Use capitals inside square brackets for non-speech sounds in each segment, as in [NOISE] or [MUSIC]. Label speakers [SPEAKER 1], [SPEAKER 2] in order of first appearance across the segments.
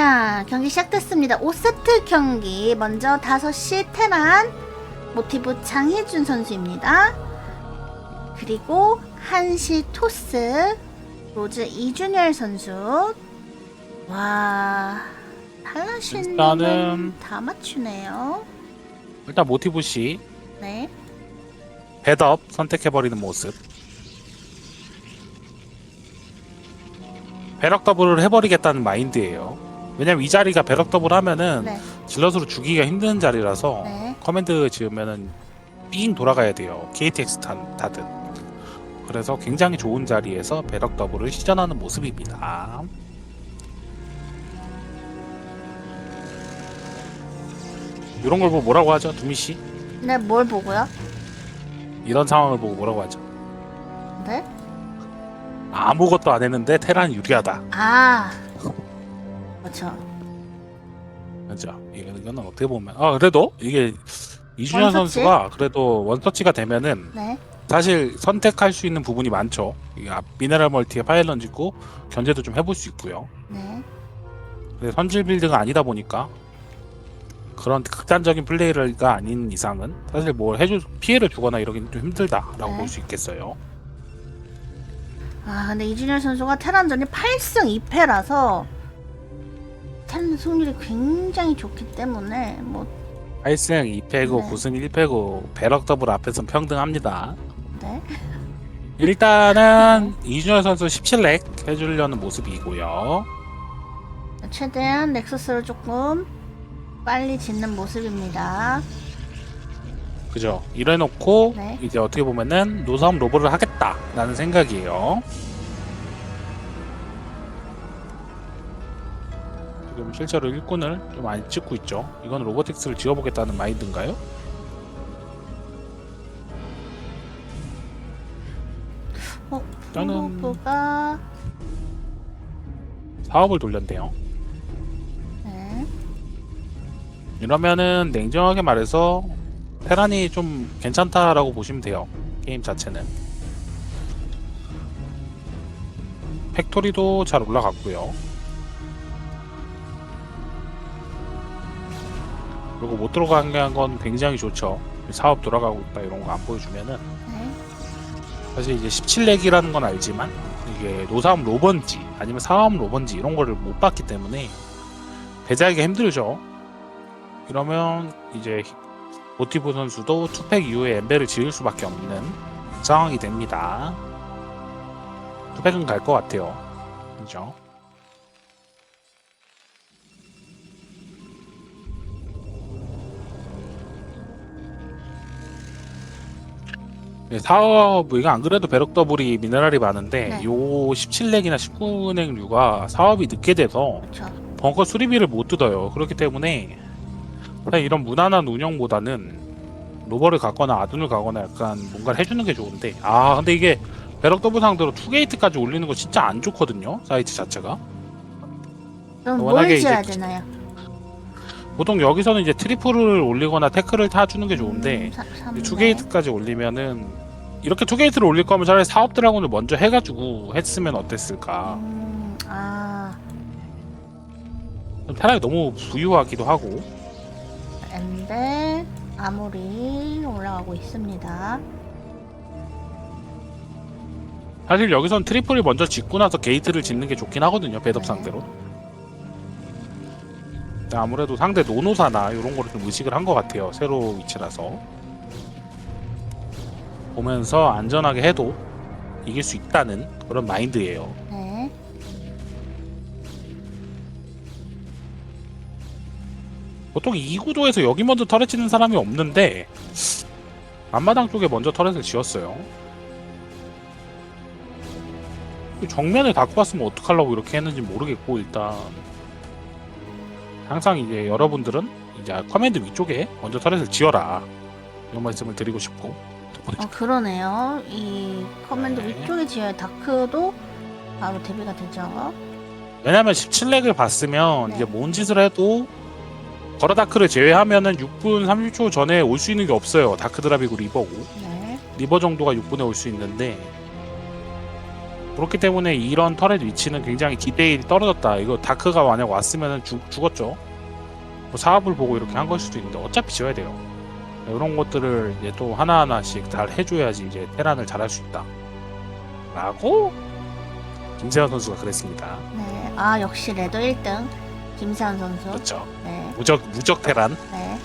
[SPEAKER 1] 자, 경기 시작됐습니다. 5세트 경기. 먼저 5시 테란 모티브 장혜준 선수입니다. 그리고 1시 토스 로즈 이준열 선수. 와, 탈라신님은
[SPEAKER 2] 일단은-
[SPEAKER 1] 다 맞추네요.
[SPEAKER 2] 일단 모티브 씨
[SPEAKER 1] 네.
[SPEAKER 2] 배덥 선택해버리는 모습. 배럭 더블을 해버리겠다는 마인드예요. 왜냐면 이 자리가 배럭 더블 하면은
[SPEAKER 1] 네.
[SPEAKER 2] 질럿으로 죽이기가 힘든 자리라서
[SPEAKER 1] 네.
[SPEAKER 2] 커맨드 지으면은 삥 돌아가야 돼요. KTX 탄, 타든. 그래서 굉장히 좋은 자리에서 배럭 더블을 시전하는 모습입니다. 이런 걸 보고 뭐라고 하죠, 두미 씨?
[SPEAKER 1] 네, 뭘 보고요?
[SPEAKER 2] 이런 상황을 보고 뭐라고 하죠?
[SPEAKER 1] 네?
[SPEAKER 2] 아무것도 안 했는데 테란 유리하다.
[SPEAKER 1] 아. 그렇죠.
[SPEAKER 2] 그죠? 이거- 이거는 어떻게 보면 아 그래도 이게 이준현? 선수가 그래도 원터치가 되면은
[SPEAKER 1] 네.
[SPEAKER 2] 사실 선택할 수 있는 부분이 많죠. 이게 앞- 미네랄 멀티에 파일런 짓고 견제도 좀 해볼 수 있고요.
[SPEAKER 1] 네.
[SPEAKER 2] 근데 선질 빌드가 아니다 보니까 그런 극단적인 플레이가 아닌 이상은 사실 뭘 해줄 피해를 주거나 이러긴 좀 힘들다라고
[SPEAKER 1] 네.
[SPEAKER 2] 볼 수 있겠어요.
[SPEAKER 1] 아, 근데 이준열 선수가 테란전이 8승 2패라서 테란 승률이 굉장히 좋기 때문에 뭐
[SPEAKER 2] 8승 2패고
[SPEAKER 1] 네.
[SPEAKER 2] 9승 1패고 배럭 더블 앞에서 평등합니다.
[SPEAKER 1] 네.
[SPEAKER 2] 일단은 [LAUGHS] 이준현 선수 17렉 해주려는 모습이고요.
[SPEAKER 1] 최대한 넥서스를 조금 빨리 짓는 모습입니다.
[SPEAKER 2] 그죠? 이래놓고
[SPEAKER 1] 네.
[SPEAKER 2] 이제 어떻게 보면은 노사움 로봇을 하겠다라는 생각이에요. 지금 실제로 일꾼을 좀 많이 찍고 있죠. 이건 로보틱스를 지어보겠다는 마인드인가요?
[SPEAKER 1] 어,
[SPEAKER 2] 저는-
[SPEAKER 1] 프로브가
[SPEAKER 2] 사업을 돌렸네요.
[SPEAKER 1] 네.
[SPEAKER 2] 이러면은 냉정하게 말해서 테란이 좀 괜찮다라고 보시면 돼요. 게임 자체는. 팩토리도 잘 올라갔고요. 그리고 못 들어간 건 굉장히 좋죠. 사업 돌아가고 있다 이런 거 안 보여주면은
[SPEAKER 1] 네.
[SPEAKER 2] 사실 이제 17렉이라는 건 알지만 이게 노사움 로번지 아니면 사업 로번지 이런 거를 못 봤기 때문에 배제하기가 힘들죠. 이러면 이제 모티브 선수도 투팩 이후에 엠벨을 지을 수밖에 없는 상황이 됩니다. 투팩은 갈 것 같아요. 그죠? 네, 사업 이거 안 그래도 배럭 더블이 미네랄이 많은데
[SPEAKER 1] 네.
[SPEAKER 2] 요 17렉이나 19렉류가 사업이 늦게 돼서
[SPEAKER 1] 그렇죠.
[SPEAKER 2] 벙커 수리비를 못 뜯어요. 그렇기 때문에 그냥 이런 무난한 운영보다는 로버를 갖거나 아둔을 가거나 약간 뭔가를 해주는 게 좋은데 아 근데 이게 배럭 더블 상대로 투게이트까지 올리는 거 진짜 안 좋거든요. 사이트 자체가
[SPEAKER 1] 그럼
[SPEAKER 2] 워낙에
[SPEAKER 1] 뭘
[SPEAKER 2] 이제
[SPEAKER 1] 지어야
[SPEAKER 2] 기-
[SPEAKER 1] 되나요?
[SPEAKER 2] 보통 여기서는 이제 트리플을 올리거나 태클을 타주는 게 좋은데
[SPEAKER 1] 음,
[SPEAKER 2] 투게이트까지 올리면은 이렇게 투게이트를 올릴 거면 차라리 사업 드라곤을 먼저 해가지고 했으면 어땠을까.
[SPEAKER 1] 음, 아,
[SPEAKER 2] 차라리 너무 부유하기도 하고
[SPEAKER 1] 엠벨 아무리 올라가고 있습니다.
[SPEAKER 2] 사실 여기선 트리플을 먼저 짓고 나서 게이트를 짓는 게 좋긴 하거든요 배덥
[SPEAKER 1] 네.
[SPEAKER 2] 상대로 근데 아무래도 상대 노노사나 이런 거를 좀 의식을 한 것 같아요 세로 위치라서. 보면서 안전하게 해도 이길 수 있다는 그런 마인드예요.
[SPEAKER 1] 네.
[SPEAKER 2] 보통 이 구도에서 여기 먼저 터렛 짓는 사람이 없는데 앞마당 쪽에 먼저 터렛을 지었어요. 정면에 닫고 왔으면 어떡하려고 이렇게 했는지 모르겠고 일단 항상 이제 여러분들은 이제 커맨드 위쪽에 먼저 터렛을 지어라 이런 말씀을 드리고 싶고
[SPEAKER 1] 어, 그러네요. 이 커맨드
[SPEAKER 2] 네.
[SPEAKER 1] 위쪽에 지어야 다크도 바로 데뷔가 되죠.
[SPEAKER 2] 왜냐면 17렉을 봤으면
[SPEAKER 1] 네.
[SPEAKER 2] 이제 뭔 짓을 해도 버러다크를 제외하면은 6분 30초 전에 올 수 있는 게 없어요 다크 드랍이고 리버고
[SPEAKER 1] 네.
[SPEAKER 2] 리버 정도가 6분에 올 수 있는데 그렇기 때문에 이런 터렛 위치는 굉장히 디테일이 떨어졌다. 이거 다크가 만약 왔으면 죽었죠. 뭐 사업을 보고 이렇게 한 걸 수도 있는데 어차피 지어야 돼요. 이런 것들을 이제 또 하나하나씩 잘 해줘야지 이제 테란을 잘할 수 있다. 라고 김세현 선수가 그랬습니다.
[SPEAKER 1] 네. 아 역시 레더 1등 김세환 선수.
[SPEAKER 2] 그렇죠.
[SPEAKER 1] 네.
[SPEAKER 2] 무적 무적 테란.
[SPEAKER 1] 네.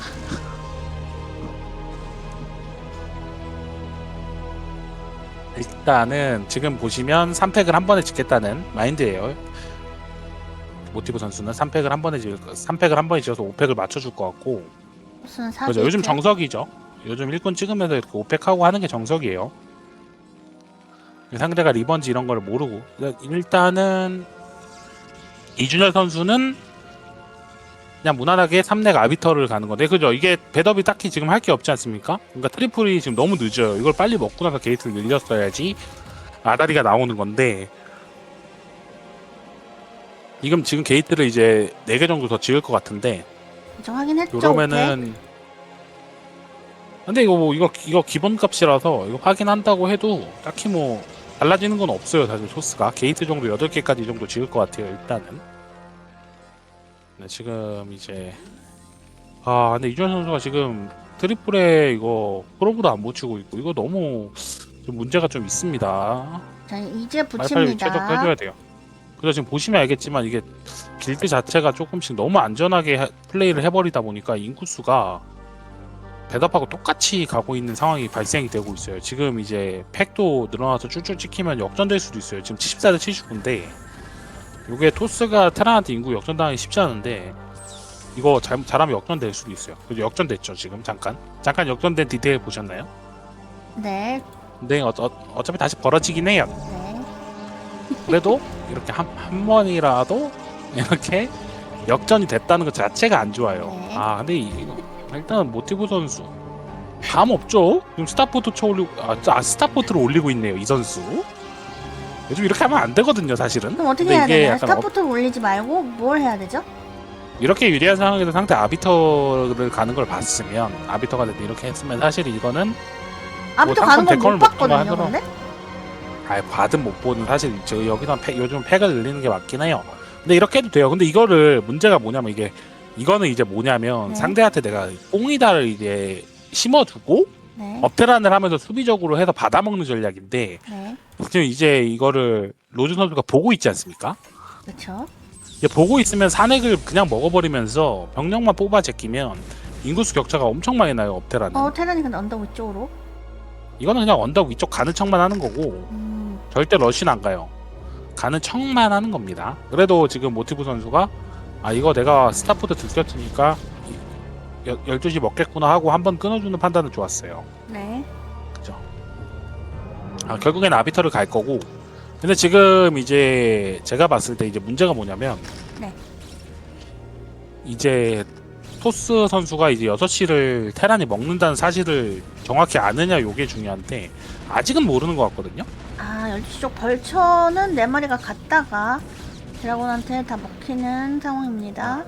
[SPEAKER 2] 일단은 지금 보시면 3팩을 한 번에 짓겠다는 마인드예요. 모티브 선수는 3팩을 한 번에 지을 거, 3팩을 한 번에 지어서 5팩을 맞춰줄 것 같고
[SPEAKER 1] 무슨 사기?
[SPEAKER 2] 그죠 요즘 정석이죠. 요즘 일꾼 찍으면서 이렇게 5팩하고 하는 게 정석이에요. 상대가 리번지 이런 걸 모르고 일단은 이준열 선수는 그냥 무난하게 3렉 아비터를 가는 건데 그죠 이게 배더비 딱히 지금 할 게 없지 않습니까? 그러니까 트리플이 지금 너무 늦어요. 이걸 빨리 먹고 나서 게이트를 늘렸어야지 아다리가 나오는 건데 지금 지금 게이트를 이제 4개 정도 더 지을 것 같은데
[SPEAKER 1] 저 확인했죠.
[SPEAKER 2] 그러면은 근데 이거 뭐 이거 이거 기본값이라서 이거 확인한다고 해도 딱히 뭐 달라지는 건 없어요 사실 소스가 게이트 정도 8개까지 이 정도 지을 것 같아요 일단은 네, 지금 이제 아 근데 이준 선수가 지금 트리플에 이거 프로브도 안 붙이고 있고 이거 너무 좀 문제가 좀 있습니다
[SPEAKER 1] 자 이제 붙입니다.
[SPEAKER 2] 해줘야 돼요 그래서 지금 보시면 알겠지만 이게 빌드 자체가 조금씩 너무 안전하게 해- 플레이를 해버리다 보니까 인구수가 배답하고 똑같이 가고 있는 상황이 발생이 되고 있어요. 지금 이제 팩도 늘어나서 쭉쭉 찍히면 역전될 수도 있어요. 지금 74대 79인데 이게 토스가 테란한테 인구 역전당하기 쉽지 않은데 이거 잘, 잘하면 역전될 수도 있어요. 그래서 역전됐죠 지금 잠깐 잠깐 역전된 디테일 보셨나요?
[SPEAKER 1] 네.
[SPEAKER 2] 근데 어, 어, 어 차피 다시 벌어지긴 해요.
[SPEAKER 1] 네.
[SPEAKER 2] 그래도 이렇게 한, 한 번이라도 이렇게 역전이 됐다는 것 자체가 안 좋아요.
[SPEAKER 1] 네.
[SPEAKER 2] 아 근데 이, 일단 모티브 선수 감 없죠? 지금 스타포트 쳐올리고 아, 아 스타포트를 올리고 있네요 이 선수. 요즘 이렇게 하면 안 되거든요 사실은.
[SPEAKER 1] 그럼 어떻게
[SPEAKER 2] 근데
[SPEAKER 1] 해야
[SPEAKER 2] 이게
[SPEAKER 1] 되나요?
[SPEAKER 2] 약간
[SPEAKER 1] 스타포트를 올리지 말고 뭘 해야 되죠?
[SPEAKER 2] 이렇게 유리한 상황에서 상대 아비터를 가는 걸 봤으면 아비터가 됐 이렇게 했으면 사실 이거는
[SPEAKER 1] 아무도
[SPEAKER 2] 뭐
[SPEAKER 1] 가는 건
[SPEAKER 2] 상권
[SPEAKER 1] 못
[SPEAKER 2] 데컬
[SPEAKER 1] 봤거든요.
[SPEAKER 2] 먹기만
[SPEAKER 1] 근데
[SPEAKER 2] 아 받은 못 보는 사실 저 여기서 팩, 요즘 팩을 늘리는 게 맞긴 해요. 근데 이렇게 해도 돼요. 근데 이거를 문제가 뭐냐면 이게 이거는 이제 뭐냐면
[SPEAKER 1] 네.
[SPEAKER 2] 상대한테 내가 뽕이다를 이제 심어두고
[SPEAKER 1] 네.
[SPEAKER 2] 업테란을 하면서 수비적으로 해서 받아먹는 전략인데
[SPEAKER 1] 네.
[SPEAKER 2] 지금 이제 이거를 로즈 선수가 보고 있지 않습니까?
[SPEAKER 1] 그렇죠.
[SPEAKER 2] 이제 보고 있으면 산액을 그냥 먹어버리면서 병력만 뽑아 제끼면 인구수 격차가 엄청 많이 나요 업테란은.
[SPEAKER 1] 어 테란이 근데 언덕 위쪽으로.
[SPEAKER 2] 이거는 그냥 언덕 위쪽 가는 척만 하는 거고
[SPEAKER 1] 음.
[SPEAKER 2] 절대 러쉬는 안 가요. 가는 척만 하는 겁니다. 그래도 지금 모티브 선수가 아 이거 내가 스타포트 들켰으니까 이- 여- 12시 먹겠구나 하고 한 번 끊어주는 판단은 좋았어요.
[SPEAKER 1] 네.
[SPEAKER 2] 그죠? 아 결국엔 아비터를 갈 거고 근데 지금 이제 제가 봤을 때 이제 문제가 뭐냐면
[SPEAKER 1] 네.
[SPEAKER 2] 이제 토스 선수가 이제 6시를 테란이 먹는다는 사실을 정확히 아느냐 요게 중요한데 아직은 모르는 것 같거든요.
[SPEAKER 1] 아 12시 쪽 벌처는 네 마리가 갔다가 드라곤한테 다 먹히는 상황입니다.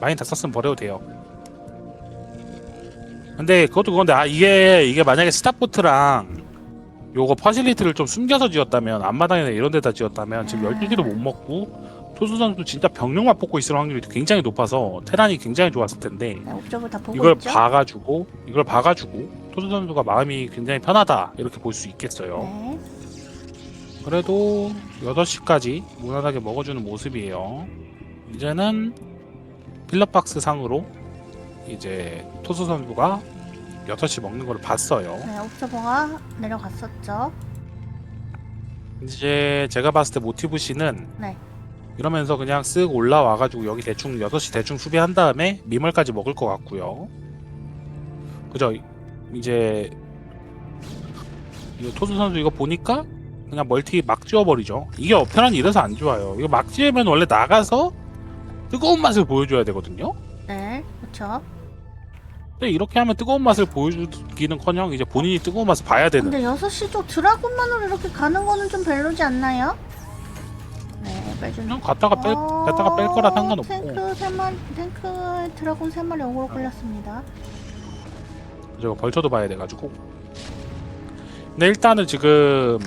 [SPEAKER 2] 많이 다 썼으면 버려도 돼요. 근데 그것도 그건데 아 이게 이게 만약에 스타포트랑 요거 퍼실리티를 좀 숨겨서 지었다면 앞마당이나 이런 데다 지었다면 지금
[SPEAKER 1] 아.
[SPEAKER 2] 12개도 못 먹고 토스 선수 진짜 병력만 뽑고 있을 확률이 굉장히 높아서 테란이 굉장히 좋았을 텐데
[SPEAKER 1] 네, 다 보고
[SPEAKER 2] 이걸
[SPEAKER 1] 있죠.
[SPEAKER 2] 봐가지고 이걸 봐가지고 토스 선수가 마음이 굉장히 편하다 이렇게 볼 수 있겠어요.
[SPEAKER 1] 네.
[SPEAKER 2] 그래도 8시까지 무난하게 먹어주는 모습이에요. 이제는 필러박스 상으로 이제 토스 선수가 6시 먹는 걸 봤어요.
[SPEAKER 1] 네, 옵저버가 내려갔었죠.
[SPEAKER 2] 이제 제가 봤을 때 모티브 씨는
[SPEAKER 1] 네.
[SPEAKER 2] 이러면서 그냥 쓱 올라와가지고 여기 대충 6시 대충 수비한 다음에 미멀까지 먹을 것 같고요. 그죠? 이제 이 토스 선수 이거 보니까 그냥 멀티 막 지워버리죠. 이게 업테란이 이래서 안 좋아요. 이거 막 지으면 원래 나가서 뜨거운 맛을 보여줘야 되거든요.
[SPEAKER 1] 네. 그쵸?
[SPEAKER 2] 근데 이렇게 하면 뜨거운 맛을 보여주기는커녕 이제 본인이 뜨거운 맛을 봐야 되는.
[SPEAKER 1] 근데 6시 쪽 드라군만으로 이렇게 가는 거는 좀 별로지 않나요? 네, 빼주는.
[SPEAKER 2] 갔다가 뺄
[SPEAKER 1] 어,
[SPEAKER 2] 갔다가 뺄 거라 상관없고.
[SPEAKER 1] 탱크 세마 탱크 드라군 세마리 어그로 어. 걸렸습니다.
[SPEAKER 2] 제가 벌쳐도 봐야 돼가지고. 근데 일단은 지금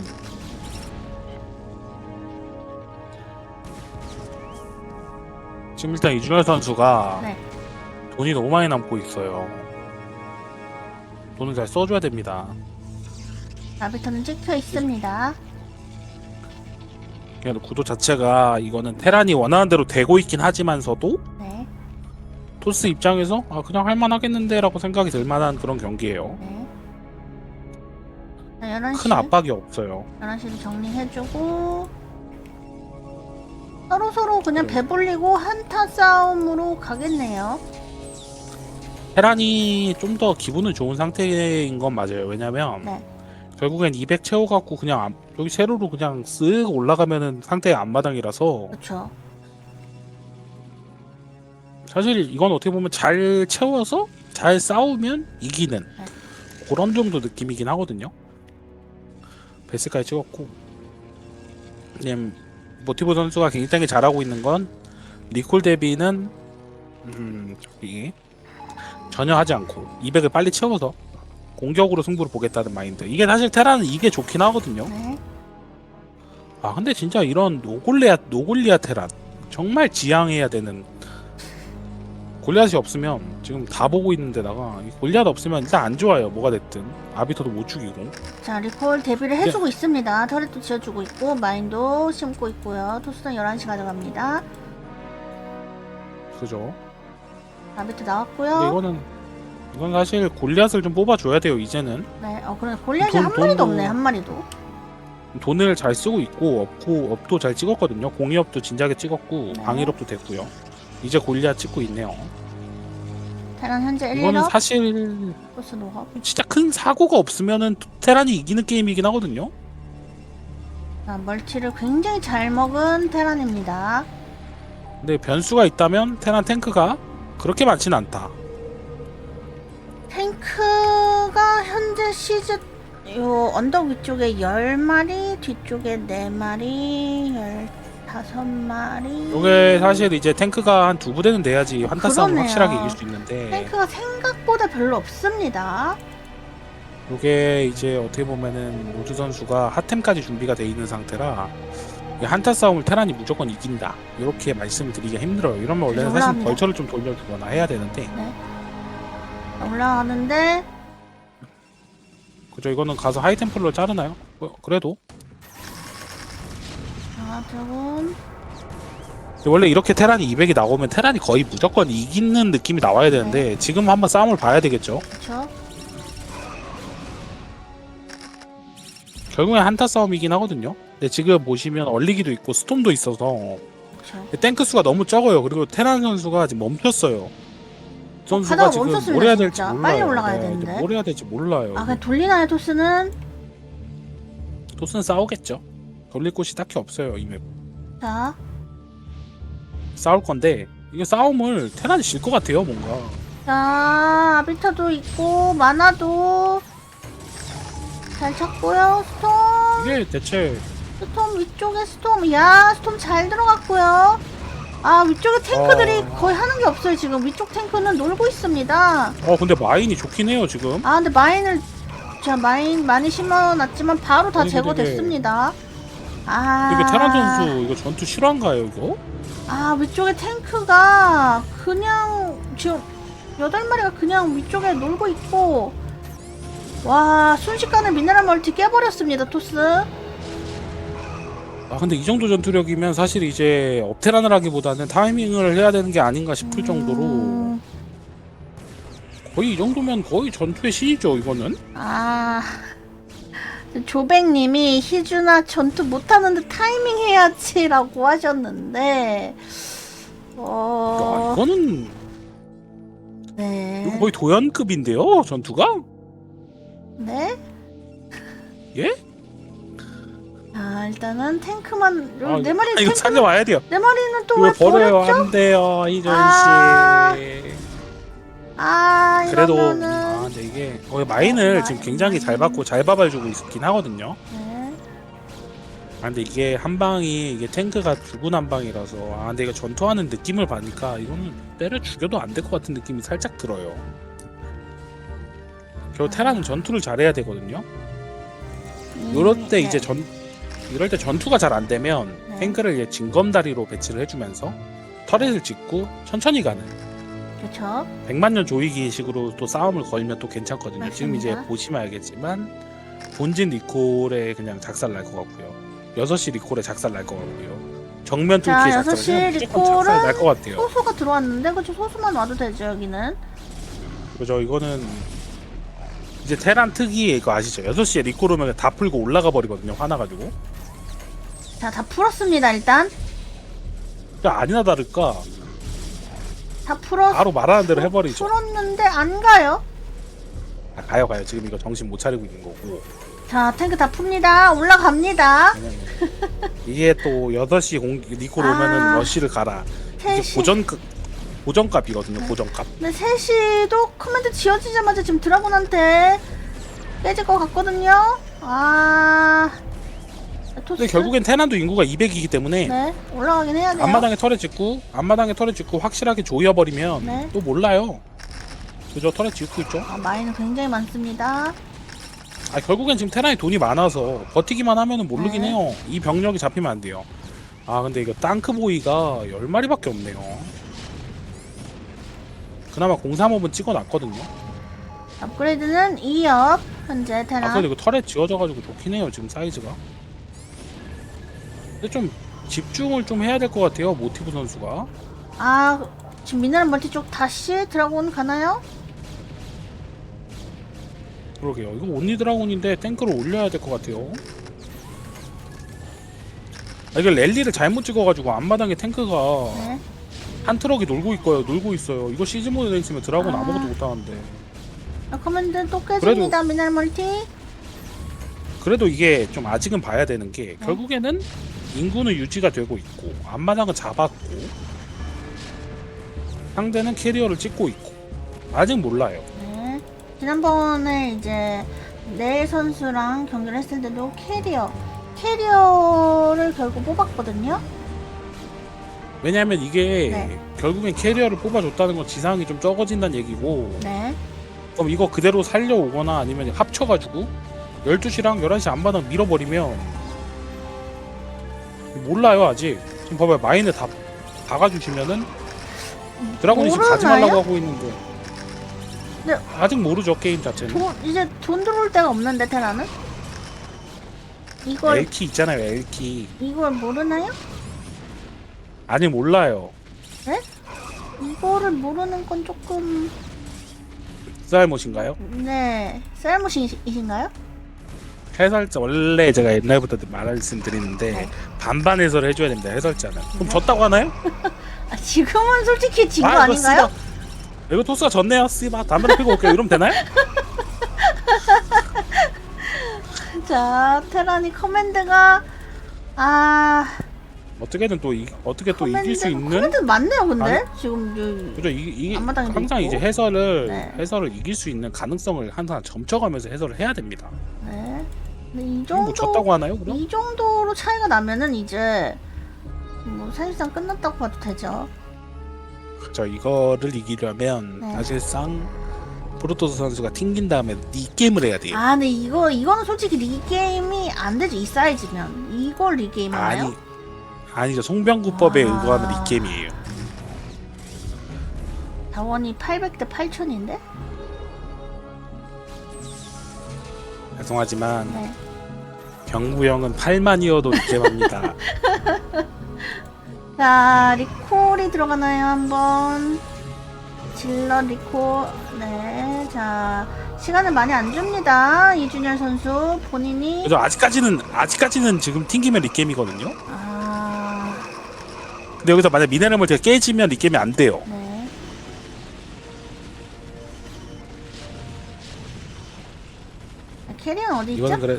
[SPEAKER 2] 지금 일단 이준열 선수가
[SPEAKER 1] 네.
[SPEAKER 2] 돈이 너무 많이 남고 있어요. 돈을 잘 써줘야 됩니다.
[SPEAKER 1] 나비터는 찍혀 있습니다.
[SPEAKER 2] 그냥 구도 자체가 이거는 테란이 원하는 대로 되고 있긴 하지만서도
[SPEAKER 1] 네.
[SPEAKER 2] 토스 입장에서 아 그냥 할만하겠는데라고 생각이 들 만한 그런 경기예요.
[SPEAKER 1] 네. 자, 11시.
[SPEAKER 2] 큰 압박이 없어요.
[SPEAKER 1] 11시도 정리해주고 서로 서로 그냥
[SPEAKER 2] 네.
[SPEAKER 1] 배불리고 한타 싸움으로 가겠네요.
[SPEAKER 2] 테란이 좀 더 기분은 좋은 상태인 건 맞아요. 왜냐면
[SPEAKER 1] 네.
[SPEAKER 2] 결국엔 200 채워갖고 그냥 앞- 여기 세로로 그냥 쓱 올라가면은 상태가 앞마당이라서
[SPEAKER 1] 그렇죠.
[SPEAKER 2] 사실 이건 어떻게 보면 잘 채워서 잘 싸우면 이기는
[SPEAKER 1] 네.
[SPEAKER 2] 그런 정도 느낌이긴 하거든요. 베스까지 찍었고 그냥 모티브 선수가 굉장히 잘하고 있는 건 리콜 대비는 음 저기 전혀 하지 않고 200을 빨리 채워서 공격으로 승부를 보겠다는 마인드. 이게 사실 테라는 이게 좋긴 하거든요.
[SPEAKER 1] 네.
[SPEAKER 2] 아 근데 진짜 이런 노골리아 노골리아 테란 정말 지향해야 되는 골리앗이 없으면 지금 다 보고 있는데다가 이 골리앗 없으면 일단 안 좋아요 뭐가 됐든 아비터도 못 죽이고
[SPEAKER 1] 자 리콜
[SPEAKER 2] 네.
[SPEAKER 1] 해주고 있습니다. 터렛도 지어주고 있고 마인도 심고 있고요. 토스는 11시 가져갑니다.
[SPEAKER 2] 그죠
[SPEAKER 1] 아비트
[SPEAKER 2] 근데
[SPEAKER 1] 나왔고요.
[SPEAKER 2] 이거는 이건 사실 골리앗을 좀 뽑아줘야 돼요 이제는
[SPEAKER 1] 네. 어 그래 골리앗이
[SPEAKER 2] 돈-
[SPEAKER 1] 한 마리도
[SPEAKER 2] 돈도-
[SPEAKER 1] 없네. 한 마리도.
[SPEAKER 2] 돈을 잘 쓰고 있고 업고 업도 잘 찍었거든요 공이업도 진작에 찍었고
[SPEAKER 1] 네.
[SPEAKER 2] 방일업도 됐고요 이제 골리앗 찍고 있네요
[SPEAKER 1] 테란 현재
[SPEAKER 2] 이거는
[SPEAKER 1] 1업
[SPEAKER 2] 사실
[SPEAKER 1] 노업.
[SPEAKER 2] 진짜 큰 사고가 없으면은 테란이 이기는 게임이긴 하거든요
[SPEAKER 1] 자 멀티를 굉장히 잘 먹은 테란입니다.
[SPEAKER 2] 근데 변수가 있다면 테란 탱크가 그렇게 많지는 않다.
[SPEAKER 1] 탱크가 현재 시즈 요 언덕 위쪽에 10마리, 뒤쪽에 4마리, 15마리.
[SPEAKER 2] 이게 사실 이제 탱크가 한 두 부대는 돼야지 한타 싸움을
[SPEAKER 1] 그러네요.
[SPEAKER 2] 확실하게 이길 수 있는데
[SPEAKER 1] 탱크가 생각보다 별로 없습니다.
[SPEAKER 2] 이게 이제 어떻게 보면은 로즈 선수가 핫템까지 준비가 돼 있는 상태라 이 한타 싸움을 테란이 무조건 이긴다 이렇게 말씀을 드리기가 힘들어요. 이러면 원래는 사실
[SPEAKER 1] 올라갑니다.
[SPEAKER 2] 벌처를 좀 돌려주거나 해야 되는데
[SPEAKER 1] 올라가는데
[SPEAKER 2] 그죠 이거는 가서 하이템플러 자르나요? 어, 그래도
[SPEAKER 1] 자 드래곤
[SPEAKER 2] 근데 원래 이렇게 테란이 200이 나오면 테란이 거의 무조건 이기는 느낌이 나와야 되는데 지금 한번 싸움을 봐야 되겠죠.
[SPEAKER 1] 그쵸?
[SPEAKER 2] 결국엔 한타 싸움이긴 하거든요. 근데 지금 보시면 얼리기도 있고 스톰도 있어서
[SPEAKER 1] 그쵸?
[SPEAKER 2] 탱크 수가 너무 적어요. 그리고 테란 선수가 지금 멈췄어요. 선수가 지금
[SPEAKER 1] 멈췄습니다,
[SPEAKER 2] 뭘 해야 될지
[SPEAKER 1] 진짜.
[SPEAKER 2] 몰라요.
[SPEAKER 1] 빨리 올라가야
[SPEAKER 2] 네,
[SPEAKER 1] 되는데.
[SPEAKER 2] 뭘 해야 될지 몰라요.
[SPEAKER 1] 아 그냥 돌리나요 토스는?
[SPEAKER 2] 토스는 싸우겠죠. 돌릴 곳이 딱히 없어요. 이 맵.
[SPEAKER 1] 자
[SPEAKER 2] 싸울 건데 이게 싸움을 테란이 질 것 같아요. 뭔가.
[SPEAKER 1] 자, 아비타도 있고 마나도 잘 찾고요. 스톰,
[SPEAKER 2] 이게 대체
[SPEAKER 1] 스톰 위쪽에 스톰, 야 스톰 잘 들어갔고요. 아 위쪽에 탱크들이
[SPEAKER 2] 어.
[SPEAKER 1] 거의 하는 게 없어요. 지금 위쪽 탱크는 놀고 있습니다.
[SPEAKER 2] 어 근데 마인이 좋긴 해요 지금.
[SPEAKER 1] 아 근데 마인을 자 마인 많이 심어놨지만 바로 다
[SPEAKER 2] 아니, 근데 이게-
[SPEAKER 1] 제거됐습니다. 아
[SPEAKER 2] 이게 테란 선수 이거 전투 실화인가요 이거?
[SPEAKER 1] 아 위쪽에 탱크가 그냥 지금 여덟 마리가 그냥 위쪽에 놀고 있고 와 순식간에 미네랄 멀티 깨버렸습니다 토스
[SPEAKER 2] 아 근데 이 정도 전투력이면 사실 이제 업테란을 하기보다는 타이밍을 해야 되는 게 아닌가 싶을 정도로
[SPEAKER 1] 음,
[SPEAKER 2] 거의 이 정도면 거의 전투의 신이죠 이거는.
[SPEAKER 1] 아 조백님이 희준아 전투 못하는데 타이밍 해야지라고 하셨는데
[SPEAKER 2] 야,
[SPEAKER 1] 어
[SPEAKER 2] 이거는
[SPEAKER 1] 네.
[SPEAKER 2] 이거 거의 도연급인데요 전투가?
[SPEAKER 1] 네?
[SPEAKER 2] 예?
[SPEAKER 1] 아 일단은 탱크만
[SPEAKER 2] 아,
[SPEAKER 1] 네 마리
[SPEAKER 2] 아, 이거
[SPEAKER 1] 탱크
[SPEAKER 2] 살려와야 돼요.
[SPEAKER 1] 네 마리는 또
[SPEAKER 2] 이거
[SPEAKER 1] 왜
[SPEAKER 2] 버려요
[SPEAKER 1] 버렸죠?
[SPEAKER 2] 안 돼요 이전 씨.
[SPEAKER 1] 아, 아
[SPEAKER 2] 그래도
[SPEAKER 1] 이러면은
[SPEAKER 2] 아 근데 이게 어, 마인을
[SPEAKER 1] 어,
[SPEAKER 2] 지금. 굉장히 잘 받고 잘 봐봐주고 있긴 하거든요.
[SPEAKER 1] 네.
[SPEAKER 2] 아 근데 이게 한 방이 이게 탱크가 죽은 한 방이라서 아 근데 이거 전투하는 느낌을 봐니까 이거는 때려 죽여도 안 될 것 같은 느낌이 살짝 들어요. 결국 테라는 전투를 잘해야 되거든요.
[SPEAKER 1] 음,
[SPEAKER 2] 이럴 때
[SPEAKER 1] 네.
[SPEAKER 2] 이제 전 이럴 때 전투가 잘 안 되면
[SPEAKER 1] 네.
[SPEAKER 2] 탱크를 이제 징검다리로 배치를 해주면서 터렛을 짓고 천천히 가는
[SPEAKER 1] 그렇죠.
[SPEAKER 2] 100만 년 조이기 식으로 또 싸움을 걸면 또 괜찮거든요. 지금 이제
[SPEAKER 1] 맞습니다.
[SPEAKER 2] 보시면 알겠지만 본진 리콜에 그냥 작살 날 것 같고요. 6시 리콜에 작살 날 것 같고요. 정면
[SPEAKER 1] 자,
[SPEAKER 2] 뚫기에 작살
[SPEAKER 1] 6시
[SPEAKER 2] 그냥 무조건 작살
[SPEAKER 1] 리콜은
[SPEAKER 2] 날것 같아요.
[SPEAKER 1] 소수가 들어왔는데 그렇죠. 소수만 와도 되죠 여기는.
[SPEAKER 2] 그죠 이거는 이제 테란 특이의 이거 아시죠? 6시에 리콜 오면 다 풀고 올라가 버리거든요. 화나가지고.
[SPEAKER 1] 자, 다 풀었습니다 일단.
[SPEAKER 2] 그러니까 아니나 다를까
[SPEAKER 1] 다 풀었.
[SPEAKER 2] 바로 말하는 대로 해버리죠.
[SPEAKER 1] 풀었는데 안 가요.
[SPEAKER 2] 아, 가요 가요. 지금 이거 정신 못 차리고 있는 거고.
[SPEAKER 1] 자, 탱크 다 풉니다. 올라갑니다.
[SPEAKER 2] 왜냐면 이게 또 8시 공 리콜 오면은
[SPEAKER 1] 아.
[SPEAKER 2] 러시를 가라. 이게
[SPEAKER 1] 3시.
[SPEAKER 2] 고전 고전값이거든요. 고전값.
[SPEAKER 1] 근데 3시도 커맨드 지어지자마자 지금 드라곤한테 깨질 것 같거든요. 아. 토스.
[SPEAKER 2] 근데 결국엔 테란도 인구가 200이기 때문에
[SPEAKER 1] 네, 올라가긴 해야 돼요.
[SPEAKER 2] 앞마당에 털에 짓고 앞마당에 털에 짓고 확실하게 조여버리면
[SPEAKER 1] 네.
[SPEAKER 2] 또 몰라요. 그죠? 털에 짓고 있죠.
[SPEAKER 1] 아, 마인은 굉장히 많습니다.
[SPEAKER 2] 아 결국엔 지금 테란이 돈이 많아서 버티기만 하면은 모르긴
[SPEAKER 1] 네.
[SPEAKER 2] 해요. 이 병력이 잡히면 안 돼요. 아 근데 이거 땅크보이가 10마리밖에 없네요. 그나마 035은 찍어놨거든요.
[SPEAKER 1] 업그레이드는 2업. 현재 테란.
[SPEAKER 2] 아 근데 이거 털에 지어져가지고 좋긴 해요 지금 사이즈가. 근데 좀 집중을 좀 해야 될 것 같아요 모티브 선수가.
[SPEAKER 1] 아, 지금 미네랄 멀티 쪽 다시 드라곤 가나요?
[SPEAKER 2] 그러게요. 이거 온리 드라곤인데 탱크를 올려야 될 것 같아요. 아, 이게 랠리를 잘못 찍어가지고 앞마당에 탱크가
[SPEAKER 1] 네.
[SPEAKER 2] 한 트럭이 놀고 있고요. 놀고 있어요. 이거 시즈 모드에 있으면 드라곤
[SPEAKER 1] 아.
[SPEAKER 2] 아무것도 못하는데.
[SPEAKER 1] 아, 커맨드 또 깨집니다. 미네랄 멀티.
[SPEAKER 2] 그래도 이게 좀 아직은 봐야 되는
[SPEAKER 1] 네.
[SPEAKER 2] 게 결국에는 인구는 유지가 되고 있고 앞마당은 잡았고 상대는 캐리어를 찍고 있고 아직 몰라요.
[SPEAKER 1] 네. 지난번에 이제 네 선수랑 경기를 했을 때도 캐리어 캐리어를 결국 뽑았거든요.
[SPEAKER 2] 왜냐하면 이게
[SPEAKER 1] 네.
[SPEAKER 2] 결국엔 캐리어를 뽑아줬다는 건 지상이 좀 적어진다는 얘기고
[SPEAKER 1] 네.
[SPEAKER 2] 그럼 이거 그대로 살려오거나 아니면 합쳐가지고 12시랑 11시 안마당 밀어버리면 몰라요 아직 지금 봐봐요 마인을 다 박아주시면은 드라곤이 지금 가지
[SPEAKER 1] 모르나요?
[SPEAKER 2] 말라고 하고 있는데
[SPEAKER 1] 네.
[SPEAKER 2] 아직 모르죠 게임 자체는
[SPEAKER 1] 돈 이제 돈 들어올 데가 없는데 테라는 이걸
[SPEAKER 2] 엘키 있잖아요 엘키
[SPEAKER 1] 이걸 모르나요?
[SPEAKER 2] 아니 몰라요
[SPEAKER 1] 이거를 모르는 건 조금
[SPEAKER 2] 쌀못인가요?
[SPEAKER 1] 네 쌀무시이신가요?
[SPEAKER 2] 해설자 원래 제가 옛날부터 말씀드리는데
[SPEAKER 1] 네.
[SPEAKER 2] 반반 해설을 해줘야 됩니다 해설자는 그럼
[SPEAKER 1] 네.
[SPEAKER 2] 졌다고 하나요? [LAUGHS]
[SPEAKER 1] 아, 지금은 솔직히 진 거
[SPEAKER 2] 아, 이거
[SPEAKER 1] 아닌가요?
[SPEAKER 2] 쓰다. 이거 토스가 졌네요 씨바 담배 피고 올게요 이러면 되나요? [LAUGHS]
[SPEAKER 1] 자 테란이 커맨드가 아
[SPEAKER 2] 어떻게든 또 이, 어떻게 또 이길 수 있는
[SPEAKER 1] 커맨드 맞네요 근데 지금 저
[SPEAKER 2] 그죠 이, 이
[SPEAKER 1] 앞마당에도
[SPEAKER 2] 항상
[SPEAKER 1] 있고.
[SPEAKER 2] 이제 해설을
[SPEAKER 1] 네.
[SPEAKER 2] 해설을 이길 수 있는 가능성을 항상 점쳐가면서 해설을 해야 됩니다.
[SPEAKER 1] 네. 근데
[SPEAKER 2] 이뭐
[SPEAKER 1] 정도
[SPEAKER 2] 졌다고 하나요? 그럼?
[SPEAKER 1] 이 정도로 차이가 나면은 이제 뭐 사실상 끝났다고 봐도 되죠.
[SPEAKER 2] 자 이거를 이기려면
[SPEAKER 1] 네.
[SPEAKER 2] 사실상 프로토스 선수가 튕긴 다음에 이 게임을 해야 돼요.
[SPEAKER 1] 아 근데 이거 이거는 솔직히 리 게임이 안 되죠 이 사이즈면 이걸 리 게임 하나요?
[SPEAKER 2] 아니 아니죠 송병구법에
[SPEAKER 1] 아.
[SPEAKER 2] 의거하는 이 게임이에요.
[SPEAKER 1] 자원이 800대 8000인데?
[SPEAKER 2] 죄송하지만
[SPEAKER 1] 네.
[SPEAKER 2] 병구형은 8만이어도 이 게임합니다. [LAUGHS]
[SPEAKER 1] 자 리콜이 들어가나요 한번 질러 리콜 네 자 시간을 많이 안 줍니다 이준열 선수 본인이
[SPEAKER 2] 그죠 아직까지는 아직까지는 지금 튕기면 이 게임이거든요.
[SPEAKER 1] 아
[SPEAKER 2] 근데 여기서 만약 미네랄을 제가 깨지면 이 게임이 안 돼요.
[SPEAKER 1] 네. 아, 캐리어는 어디 있죠?
[SPEAKER 2] 이거는 그래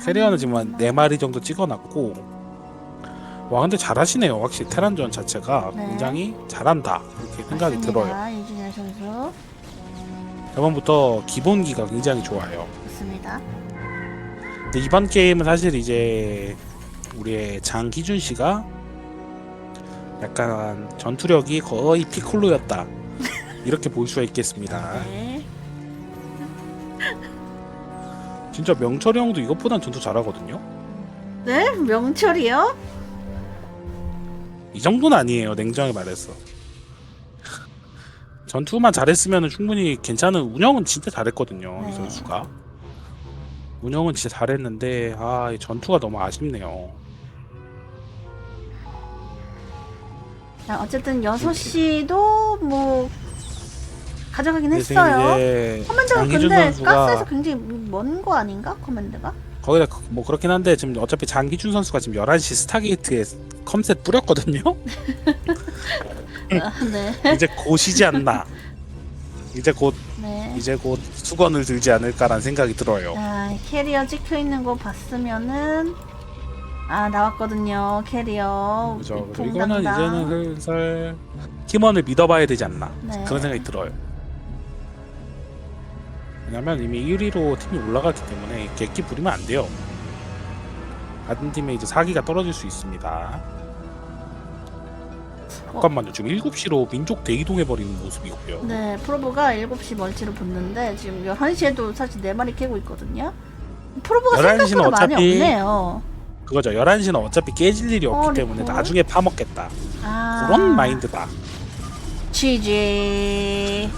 [SPEAKER 2] 세리아는 지금 한한네 마리 정도 찍어놨고 와 근데 잘하시네요 확실히 테란전 자체가
[SPEAKER 1] 네.
[SPEAKER 2] 굉장히 잘한다 이렇게 생각이 들어요
[SPEAKER 1] 맞습니다. 이준열 선수
[SPEAKER 2] 저번부터 기본기가 굉장히 좋아요
[SPEAKER 1] 맞습니다.
[SPEAKER 2] 근데 이번 게임은 사실 이제 우리의 장기준 씨가 약간 전투력이 거의 피콜로였다 [LAUGHS] 이렇게 볼 수가 있겠습니다
[SPEAKER 1] 네.
[SPEAKER 2] 진짜 명철이 형도 이것보단 전투 잘하거든요
[SPEAKER 1] 네? 명철이요?
[SPEAKER 2] 이 정도는 아니에요. 냉정하게 말해서. [LAUGHS] 전투만 잘했으면 충분히 괜찮은 운영은 진짜 잘했거든요. 이
[SPEAKER 1] 네.
[SPEAKER 2] 선수가. 운영은 진짜 잘했는데 아, 이 전투가 너무 아쉽네요.
[SPEAKER 1] 자, 어쨌든 6시도 뭐 가져가긴
[SPEAKER 2] 그래서
[SPEAKER 1] 했어요.
[SPEAKER 2] 이제
[SPEAKER 1] 커맨드가 근데
[SPEAKER 2] 선수가
[SPEAKER 1] 가스에서 굉장히 먼 거 아닌가? 커맨드가?
[SPEAKER 2] 거기다 그- 뭐 그렇긴 한데 지금 어차피 장기준 선수가 지금 11시 스타게이트에 컴셋 뿌렸거든요. [LAUGHS]
[SPEAKER 1] 아, 네. [LAUGHS]
[SPEAKER 2] 이제 곧이지 않나. 이제 곧
[SPEAKER 1] 네.
[SPEAKER 2] 이제 곧 수건을 들지 않을까라는 생각이 들어요.
[SPEAKER 1] 아, 캐리어 찍혀 있는 거 봤으면은 아 나왔거든요 캐리어
[SPEAKER 2] 그죠. 그래서 이거는. 이제는 슬슬 팀원을 믿어봐야 되지 않나
[SPEAKER 1] 네.
[SPEAKER 2] 그런 생각이 들어요. 왜냐면 이미 1위로 팀이 올라갔기 때문에 객기 부리면 안 돼요. 같은 팀에 이제 사기가 떨어질 수 있습니다. 잠깐만요. 지금 7시로 민족 대이동해 버리는 모습이고요.
[SPEAKER 1] 네 프로브가 7시 멀티로 붙는데 지금 11시에도 사실 4마리 캐고 있거든요 프로브가
[SPEAKER 2] 11시 는
[SPEAKER 1] 생각보다 많이
[SPEAKER 2] 어차피
[SPEAKER 1] 없네요
[SPEAKER 2] 그거죠. 11시는 어차피 깨질 일이 없기
[SPEAKER 1] 어,
[SPEAKER 2] 때문에
[SPEAKER 1] 리콜.
[SPEAKER 2] 나중에 파먹겠다.
[SPEAKER 1] 아
[SPEAKER 2] 그런 마인드다.
[SPEAKER 1] GG